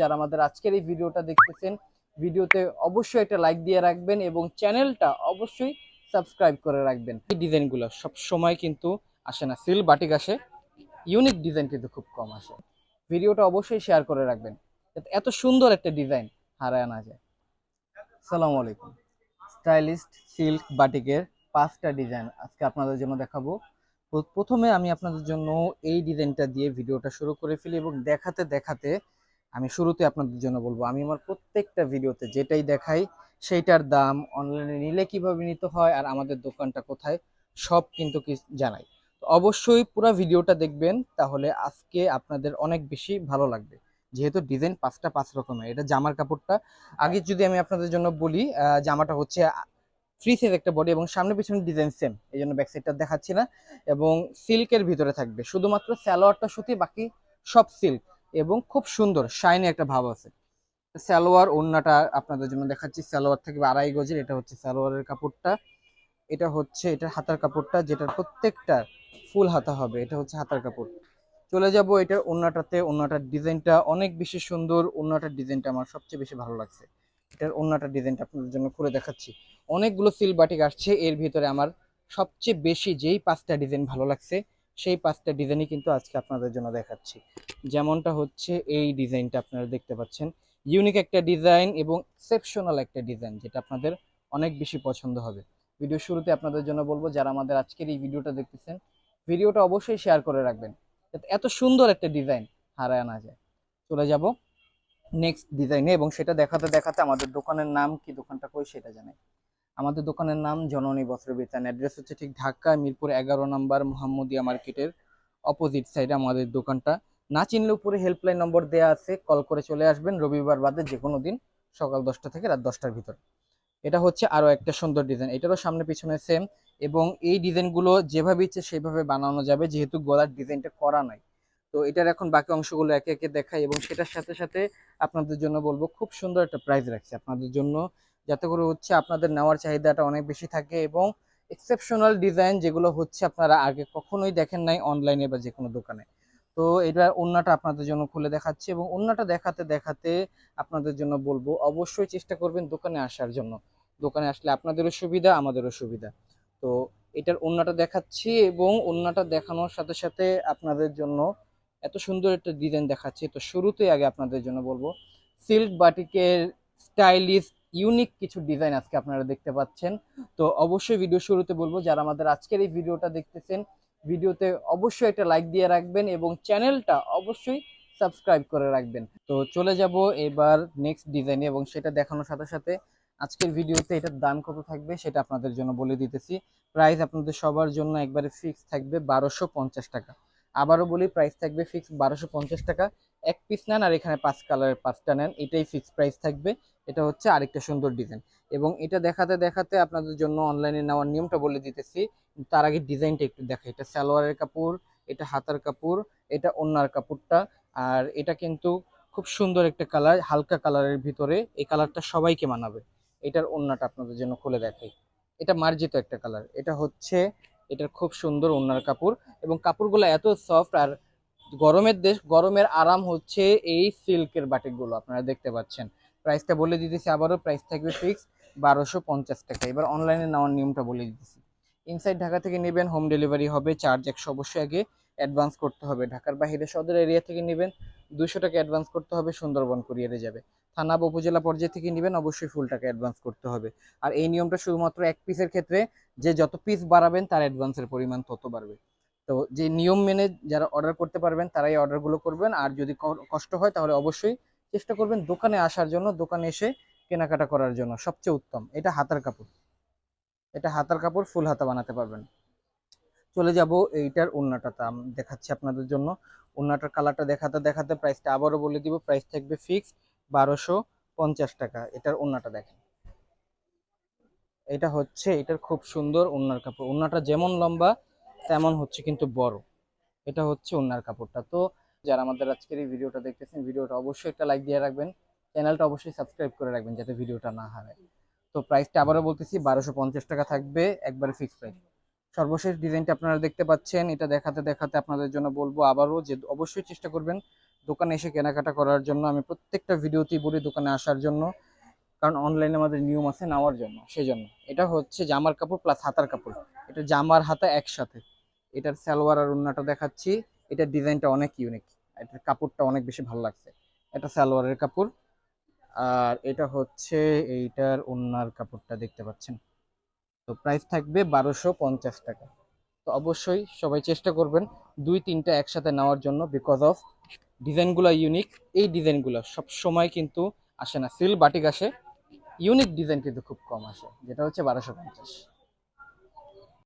যারা আমাদের আজকের এই ভিডিওটা দেখতেছেন, ভিডিওতে অবশ্যই একটা লাইক দিয়ে রাখবেন এবং চ্যানেলটা অবশ্যই সাবস্ক্রাইব করে রাখবেন। এই ডিজাইনগুলো সব সময় কিন্তু আসে না, সিল বাটিক আসে ইউনিক ডিজাইন কিন্তু খুব কম আসে। ভিডিওটা অবশ্যই শেয়ার করে রাখবেন এত সুন্দর একটা ডিজাইন হারায় না যায়। সালামু আলাইকুম। স্টাইলিস্ট সিল্ক বাটিকের পাঁচটা ডিজাইন আজকে আপনাদের জন্য দেখাবো। প্রথমে আমি আপনাদের জন্য এই ডিজাইনটা দিয়ে ভিডিওটা শুরু করে ফেলি এবং দেখাতে দেখাতে আমি শুরুতে আপনাদের জন্য বলব, আমি আমার প্রত্যেকটা ভিডিওতে যেটাই দেখাই সেইটার দাম অনলাইনে নিলে কীভাবে নিতে হয় আর আমাদের দোকানটা কোথায়, সব কিন্তু কি জানাই। অবশ্যই পুরো ভিডিওটা দেখবেন, তাহলে আজকে আপনাদের অনেক বেশি ভালো লাগবে। যেহেতু ডিজাইন পাঁচটা পাঁচ রকমের, এটা জামার কাপড়টা। আগে যদি আমি আপনাদের জন্য বলি জামাটা হচ্ছে ফ্রি সাইজ একটা বডি এবং সামনে পিছনে ডিজাইন সেম এই জন্য ব্যাক সাইডটা দেখাচ্ছি না। এবং সিল্কের ভিতরে থাকবে, শুধুমাত্র স্যালোয়ারটা সুতি, বাকি সব সিল্ক এবং খুব সুন্দর শাইনি একটা ভাব আছে। সালোয়ার ওড়নাটা আপনাদের জন্য দেখাচ্ছি। সালোয়ার থেকে আড়াই গজের, এটা হচ্ছে সালোয়ারের কাপড়টা। এটা হচ্ছে, এটা হাতার কাপড়টা যেটার প্রত্যেকটা ফুল হাতা হবে, এটা হচ্ছে হাতার কাপড়। চলে যাব এটার ওড়নাটাতে। ওড়নাটার ডিজাইনটা অনেক বেশি সুন্দর। ওড়নাটার ডিজাইনটা আমার সবচেয়ে বেশি ভালো লাগছে। এটার ওড়নাটার ডিজাইনটা আপনাদের জন্য খুলে দেখাচ্ছি। অনেকগুলো সিল বাটিক আসছে। এর ভিতরে আমার সবচেয়ে বেশি যেই পাঁচটা ডিজাইন ভালো লাগছে সেই পাঁচটা ডিজাইনই কিন্তু আজকে আপনাদের জন্য দেখাচ্ছি। যেমনটা হচ্ছে এই ডিজাইনটা আপনারা দেখতে পাচ্ছেন। ইউনিক একটা ডিজাইন এবং এক্সেপশনাল একটা ডিজাইন যেটা আপনাদের অনেক বেশি পছন্দ হবে। ভিডিও শুরুতে আপনাদের জন্য বলব, যারা আমাদের আজকের এই ভিডিওটা দেখতেছেন, ভিডিওটা অবশ্যই শেয়ার করে রাখবেন। এত সুন্দর একটা ডিজাইন হারায় না যায়। চলে যাব নেক্সট ডিজাইনে এবং সেটা দেখাতে দেখাতে আমাদের দোকানের নাম কি, দোকানটা কই সেটা জানাই। আমাদের দোকানের নাম জননী বস্ত্রবিতান। অ্যাড্রেস হচ্ছে ঠিক ঢাকা, মিরপুর এগারো নম্বর মোহাম্মদিয়া মার্কেটের অপোজিট সাইডে আমাদের দোকানটা। না চিনলে উপরে হেল্পলাইন নম্বর দেওয়া আছে কল করে চলে আসবেন রবিবার বাদে যে কোনো দিন সকাল দশটা থেকে রাত দশটার ভিতর। এটা হচ্ছে আরও একটা সুন্দর ডিজাইন এটারও সামনে পিছনে সেম এবং এই ডিজাইনগুলো যেভাবে ইচ্ছে সেভাবে বানানো যাবে, যেহেতু গলার ডিজাইনটা করা নাই। তো এটার এখন বাকি অংশগুলো একে একে দেখাই এবং সেটার সাথে সাথে আপনাদের জন্য বলব, খুব সুন্দর একটা প্রাইস রাখছি। আপনাদের জন্য যাতে করে হচ্ছে আপনাদের নেওয়ার চাহিদাটা অনেক বেশি থাকে এবং এক্সেপশনাল ডিজাইন যেগুলো হচ্ছে আপনারা আগে কখনোই দেখেন নাই অনলাইনে বা যে কোনো দোকানে। তো এটা ওন্নাটা আপনাদের জন্য খুলে দেখাচ্ছি এবং ওন্নাটা দেখাতে দেখাতে আপনাদের জন্য বলব, অবশ্যই চেষ্টা করবেন দোকানে আসার জন্য। দোকানে আসলে আপনাদেরও সুবিধা, আমাদেরও সুবিধা। তো এটার ওন্নাটা দেখাচ্ছি এবং ওন্নাটা দেখানোর সাথে সাথে আপনাদের জন্য এত সুন্দর একটা ডিজাইন দেখাচ্ছি। তো শুরুতেই আগে আপনাদের জন্য বলব সিল্ক বাটিকের স্টাইলিশ ইউনিক কিছু ডিজাইন আজকে আপনারা দেখতে পাচ্ছেন। তো অবশ্যই ভিডিও শুরুতে বলব, যারা আমাদের আজকের এই ভিডিওটা দেখতেছেন ভিডিওতে অবশ্যই একটা লাইক দিয়ে রাখবেন এবং চ্যানেলটা অবশ্যই সাবস্ক্রাইব করে রাখবেন। তো চলে যাব এবার নেক্সট ডিজাইনে এবং সেটা দেখানোর সাথে সাথে আজকের ভিডিওতে এটার দাম কত থাকবে সেটা আপনাদের জন্য বলে দিতেছি। প্রাইস আপনাদের সবার জন্য একবারে ফিক্স থাকবে বারোশো টাকা। আবারও বলি প্রাইস থাকবে ফিক্স বারোশো টাকা। এক পিস নেন আর এখানে পাঁচ কালারের পাঁচটা নেন, এটাই ফিক্স প্রাইস থাকবে। এটা হচ্ছে আরেকটা সুন্দর ডিজাইন এবং এটা দেখাতে দেখাতে আপনাদের জন্য অনলাইনে নেওয়ার নিয়মটা বলে দিতেছি। তার আগে ডিজাইনটা একটু দেখা এটা সালোয়ারের কাপড়, এটা হাতার কাপড়, এটা ওন্নার কাপড়টা। আর এটা কিন্তু খুব সুন্দর একটা কালার হালকা কালারের ভিতরে এই কালারটা সবাইকে মানাবে। এটার ওন্নাটা আপনাদের জন্য খুলে দেখাই। এটা মার্জিত একটা কালার এটা হচ্ছে, এটার খুব সুন্দর ওন্নার কাপড়। এবং কাপড়গুলো এত সফট আর গরমের দেশ, গরমের আরাম হচ্ছে এই সিল্কের বাটিকগুলো, আপনারা দেখতে পাচ্ছেন। প্রাইসটা বলে দিতেছি আবারও, প্রাইস থাকবে ফিক্স বারোশো পঞ্চাশ টাকা। এবার অনলাইনে নেওয়ার নিয়মটা বলে দিতেছি। ইনসাইড ঢাকা থেকে নেবেন হোম ডেলিভারি হবে চার্জ একশো অবশ্যই আগে অ্যাডভান্স করতে হবে। ঢাকার বাইরে সদর এরিয়া থেকে নেবেন দুশো টাকা অ্যাডভান্স করতে হবে, সুন্দরবন কুরিয়ারে যাবে। থানা বা উপজেলা পর্যায়ে থেকে নেবেন, অবশ্যই ফুল টাকা অ্যাডভান্স করতে হবে। আর এই নিয়মটা শুধুমাত্র এক পিসের ক্ষেত্রে, যে যত পিস বাড়াবেন, তার অ্যাডভান্সের পরিমাণ তত বাড়বে। তো যে নিয়ম মেনে যারা অর্ডার করতে পারবেন, তারাই অর্ডারগুলো করবেন। আর যদি কষ্ট হয়, তাহলে অবশ্যই চেষ্টা করবেন দোকানে আসার জন্য, দোকানে এসে কেনাকাটা করার জন্য। সবচেয়ে উত্তম, এটা হাতার কাপড়। এটা হাতার কাপড়, ফুল হাতা বানাতে পারবেন। চলে যাব এইটার ওন্নাটাতে আম- দেখাচ্ছি আপনাদের জন্য। ওন্নাটার কালারটা দেখাতে দেখাতে প্রাইসটা আবারও বলে দিব। প্রাইস থাকবে ফিক্স বারোশো পঞ্চাশ টাকা। এটার ওন্নাটা দেখেন। এটা হচ্ছে, এটার খুব সুন্দর ওন্নার কাপড়। ওন্নাটা যেমন লম্বা তেমন হচ্ছে কিন্তু বড়। এটা হচ্ছে ওন্নার কাপড়টা। তো যারা আমাদের আজকের এই ভিডিওটা দেখতেছেন, ভিডিওটা অবশ্যই একটা লাইক দিয়ে রাখবেন। চ্যানেলটা অবশ্যই সাবস্ক্রাইব করে রাখবেন যাতে ভিডিওটা না হারায়। তো প্রাইসটা আবারও বলতেছি, বারোশো পঞ্চাশ টাকা থাকবে একবারে ফিক্স প্রাইস সর্বশেষ ডিজাইনটা আপনারা দেখতে পাচ্ছেন। এটা দেখাতে দেখাতে আপনাদের জন্য বলব আবারও যে অবশ্যই চেষ্টা করবেন দোকানে এসে কেনাকাটা করার জন্য। আমি প্রত্যেকটা ভিডিওতেই বলি দোকানে আসার জন্য, কারণ অনলাইনে আমাদের নিয়ম আছে নেওয়ার জন্য সেই জন্য এটা হচ্ছে জামার কাপড় প্লাস হাতার কাপড়। এটা জামার হাতা একসাথে। এটার সালোয়ার আর ওন্নাটা দেখাচ্ছি। এটার ডিজাইনটা অনেক ইউনিক এটার কাপড়টা অনেক বেশি ভালো লাগছে। এটা সালোয়ারের কাপড়। আর এটা হচ্ছে এইটার ওন্নার কাপড়টা দেখতে পাচ্ছেন। তো প্রাইস থাকবে বারোশো পঞ্চাশ টাকা। তো অবশ্যই সবাই চেষ্টা করবেন দুই তিনটা একসাথে নেওয়ার জন্য বিকজ অফ ডিজাইনগুলো ইউনিক এই ডিজাইনগুলো সব সময় কিন্তু আসে না। সিল বাটিক আসে। ইউনিক ডিজাইন কিন্তু খুব কম আসে, যেটা হচ্ছে বারোশো পঞ্চাশ।